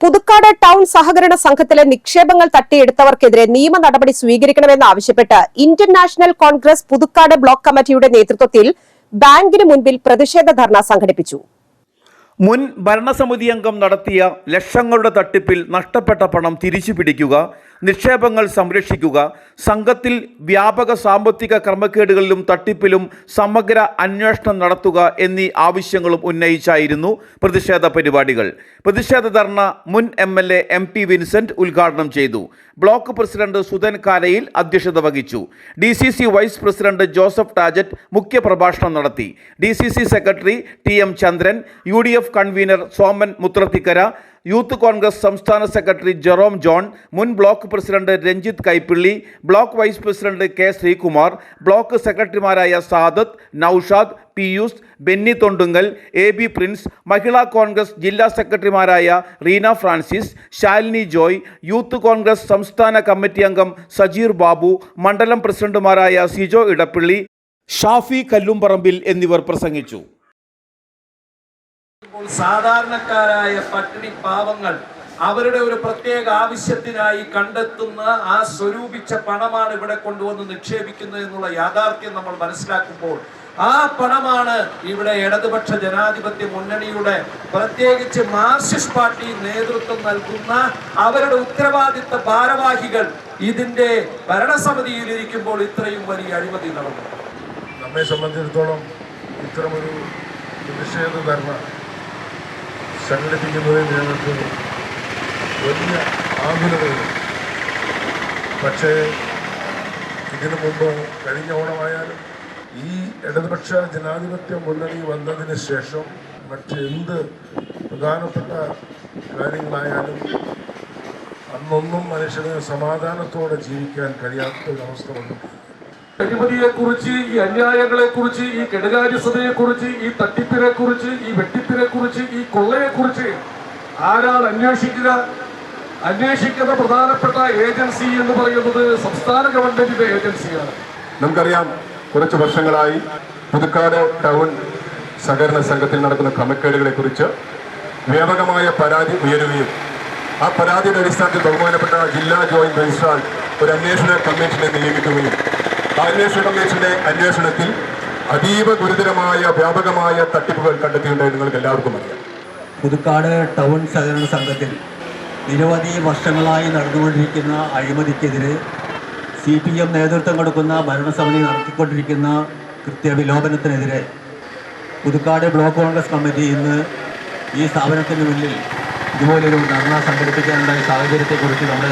Puthukkad town സഹകരണ സംഘത്തിലെ നിക്ഷേപങ്ങൾ തട്ടിയെടുത്തവർക്കെതിരെ നിയമ നടപടി സ്വീകരിക്കണമെന്നാവശ്യപ്പെട്ട് Indian national Congress Puthukkad block കമ്മിറ്റിയുടെ നേതൃത്വത്തിൽ ബാങ്കിന് മുൻപിൽ പ്രതിഷേധ ധർണ സംഘടിപ്പിച്ചു. മുൻ ഭരണസമിതി അംഗം നടത്തിയ ലക്ഷങ്ങളുടെ തട്ടിപ്പിൽ നഷ്ടപ്പെട്ട പണം തിരിച്ചു പിടിക്കുക നിക്ഷേപങ്ങൾ സംരക്ഷിക്കുക സംഘത്തിൽ വ്യാപക സാമ്പത്തിക ക്രമക്കേടുകളിലും തട്ടിപ്പിലും സമഗ്ര അന്വേഷണം നടത്തുക എന്നീ ആവശ്യങ്ങളും ഉന്നയിച്ചായിരുന്നു പ്രതിഷേധ പരിപാടികൾ. പ്രതിഷേധ ധർണ മുൻ M L A M P Vincent ഉദ്ഘാടനം ചെയ്തു. ബ്ലോക്ക് പ്രസിഡന്റ് സുധൻ കാരയിൽ അധ്യക്ഷത വഹിച്ചു. D C C vice president Joseph Tajet മുഖ്യപ്രഭാഷണം നടത്തി. D C C secretary T M Chandran U D F convener Soman Muthrathikkara youth Congress സംസ്ഥാന സെക്രട്ടറി ജെറോം ജോൺ മുൻ block president Ranjith Kaippilly block vice president K Sreekumar block സെക്രട്ടറിമാരായ Sadath Noushad Pius Benny Thondungal A B Prince Mahila Congress ജില്ലാ സെക്രട്ടറിമാരായ Reena Francis Shalini Joy youth Congress സംസ്ഥാന committee അംഗം സജീർ ബാബു മണ്ഡലം പ്രസിഡന്റുമാരായ സിജോ ഇടപ്പള്ളി ഷാഫി കല്ലുംപറമ്പിൽ എന്നിവർ പ്രസംഗിച്ചു. ഇപ്പോൾ സാധാരണക്കാരായ പട്ടിണി പാവങ്ങൾ അവരുടെ ഒരു പ്രത്യേക ആവശ്യത്തിനായി കണ്ടെത്തുന്ന ആ സ്വരൂപിച്ച പണമാണ് ഇവിടെ കൊണ്ടുവന്ന് നിക്ഷേപിക്കുന്നത് എന്നുള്ള യാഥാർത്ഥ്യം നമ്മൾ മനസ്സിലാക്കുമ്പോൾ ആ പണമാണ് ഇവിടെ ഇടതുപക്ഷ ജനാധിപത്യ മുന്നണിയുടെ പ്രത്യേകിച്ച് മാർക്സിസ്റ്റ് പാർട്ടി നേതൃത്വം നൽകുന്ന അവരുടെ ഉത്തരവാദിത്ത ഭാരവാഹികൾ ഇതിന്റെ ഭരണസമിതിയിൽ ഇരിക്കുമ്പോൾ ഇത്രയും വലിയ അഴിമതി നടന്നു. നമ്മെ സംബന്ധിച്ചിടത്തോളം ഇത്തരമൊരു പ്രതിഷേധ ധർണ സംഘടിപ്പിക്കുന്നതിൽ ഞങ്ങൾക്ക് വലിയ ആകുലതയുണ്ട്. പക്ഷേ ഇതിനു മുമ്പ് കഴിഞ്ഞ ഓണമായാലും ഈ ഇടതുപക്ഷ ജനാധിപത്യ മുന്നണി വന്നതിന് ശേഷം മറ്റെന്ത് പ്രധാനപ്പെട്ട കാര്യങ്ങളായാലും അന്നൊന്നും മനുഷ്യന് സമാധാനത്തോടെ ജീവിക്കാൻ കഴിയാത്ത ഒരവസ്ഥ വന്നിട്ടുണ്ട് അഴിമതിയെ കുറിച്ച് ഈ അന്യായങ്ങളെ കുറിച്ച് ഈ കെടുകാര്യസ്ഥതയെ കുറിച്ച് ഈ തട്ടിപ്പിനെ കുറിച്ച് ഈ വെട്ടിപ്പിനെ കുറിച്ച് ഈ കൊള്ളയെ കുറിച്ച് ആരാണ് അന്വേഷിക്കുക? അന്വേഷിക്കുന്ന പ്രധാനപ്പെട്ട ഏജൻസി എന്ന് പറയുന്നത് സംസ്ഥാന ഗവൺമെന്റിന്റെ ഏജൻസിയാണ്. നമുക്കറിയാം കുറച്ച് വർഷങ്ങളായി പുതുക്കാട് ടൗൺ സഹകരണ സംഘത്തിൽ നടക്കുന്ന ക്രമക്കേടുകളെ കുറിച്ച് വ്യാപകമായ പരാതി ഉയരുകയും ആ പരാതിയുടെ അടിസ്ഥാനത്തിൽ ബഹുമാനപ്പെട്ട ജില്ലാ ജോയിന്റ് രജിസ്ട്രാർ ഒരു അന്വേഷണ കമ്മീഷനെ നിയമിക്കുകയും അന്വേഷണ കമ്മീഷന്റെ അന്വേഷണത്തിൽ അതീവ ഗുരുതരമായ വ്യാപകമായ തട്ടിപ്പുകൾ കണ്ടെത്തിയിട്ടുണ്ടെന്ന് നിങ്ങൾക്ക് എല്ലാവർക്കും അറിയാം. പുതുക്കാട് ടൗൺ സഹകരണ സംഘത്തിൽ നിരവധി വർഷങ്ങളായി നടന്നുകൊണ്ടിരിക്കുന്ന അഴിമതിക്കെതിരെ സി പി എം നേതൃത്വം കൊടുക്കുന്ന ഭരണസമിതി നടത്തിക്കൊണ്ടിരിക്കുന്ന കൃത്യവിലോപനത്തിനെതിരെ പുതുക്കാട് ബ്ലോക്ക് കോൺഗ്രസ് കമ്മിറ്റി ഇന്ന് ഈ സ്ഥാപനത്തിന് മുന്നിൽ ഇതുപോലൊരു ധർണ സംഘടിപ്പിക്കാനുള്ള സാഹചര്യത്തെക്കുറിച്ച് നമ്മൾ